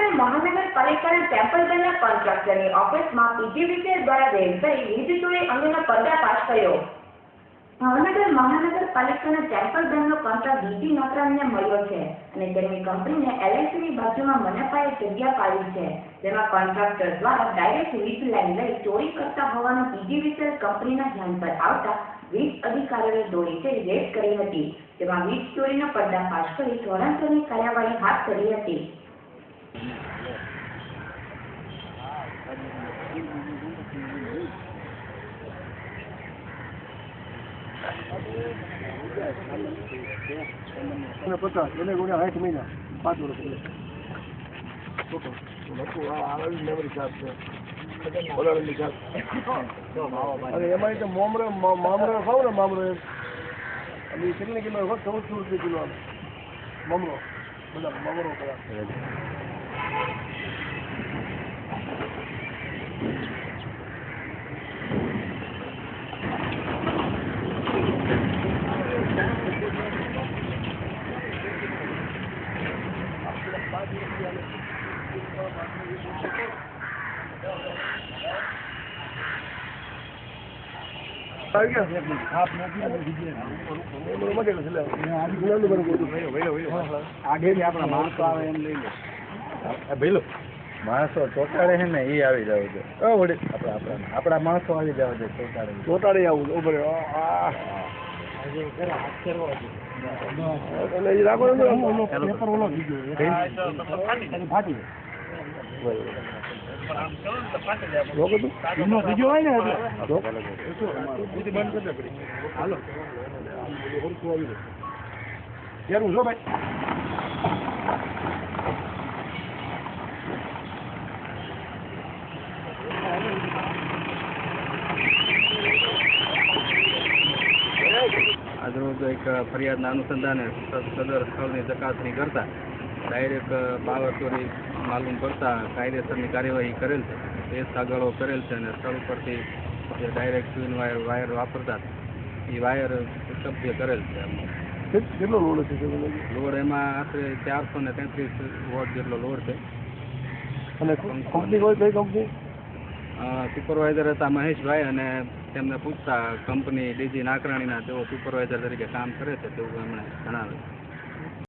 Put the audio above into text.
ભાવનગર મહાનગરપાલિકાના ટેમ્પલગનના કોન્ટ્રાક્ટરની ઓફિસમાં પીજીવીસીએલ દ્વારા રેડ કરી વીજ ચોરી અંગેનો પર્દાફાશ કર્યો. ભાવનગર મહાનગરપાલિકાના ટેમ્પલગનનો કોન્ટ્રાક્ટ વીજી નોકરાને મળ્યો છે અને તેમની કંપનીને એલઆઈસીની બાજુમાં મનપાએ જગ્યા પાડી છે. જેમાં કોન્ટ્રાક્ટર દ્વારા ડાયરેક્ટ વીજ લાઈન લઈ ચોરી કરતા હોવાનું પીજીવીસીએલ કંપનીના ધ્યાન પર આવતા વીજ અધિકારીઓએ દોડી જઈ રેડ કરી હતી. જેમાં વીજ ચોરીનો પર્દાફાશ કરી ધોરણસરની કાર્યવાહી હાથ ધરી હતી. અને પચાસ, એને ગુણ્યા આઠ મહિના, પાંચ વર્ષ એમાં તો મોમરે મામરે ખાવ ને મામરે કેટલી કિલો ચૌદસો રૂપિયા કિલો મમરો. બધા મમરો કયા માણસો ચોટાડે છે ને એ આવી જાવ છે આપણા માણસો આવી જાવ છે ચોટાડે ચોટાડી આવું છે. ઊભો રહ્યો. આ. એટલે એ રાખો ને અંદર. રોકો આજરોજ એક ફરિયાદના અનુસંધાને સદર સ્થળની ચકાસણી કરતા ડાયરેક્ટ પાવર ચોરી માલુમ કરતા કાયદેસરની કાર્યવાહી કરેલ છે. એ સાગળો કરેલ છે અને સ્થળ ઉપરથી જે ડાયરેક્ટ ટ્યુન વાયર વાયર વાપરતા એ વાયર સભ્ય કરેલ છે કેટલો લોડ છે લોડ એમાં આશરે ચારસો ને તેત્રીસ વોટ જેટલો લોડ છે. અને કંપની કોઈ કઈ કંપની? સુપરવાઇઝર હતા મહેશભાઈ અને તેમને પૂછતા કંપની ડીજી નાકરાણીના તેઓ સુપરવાઇઝર તરીકે કામ કરે છે તેવું એમણે જણાવ્યું.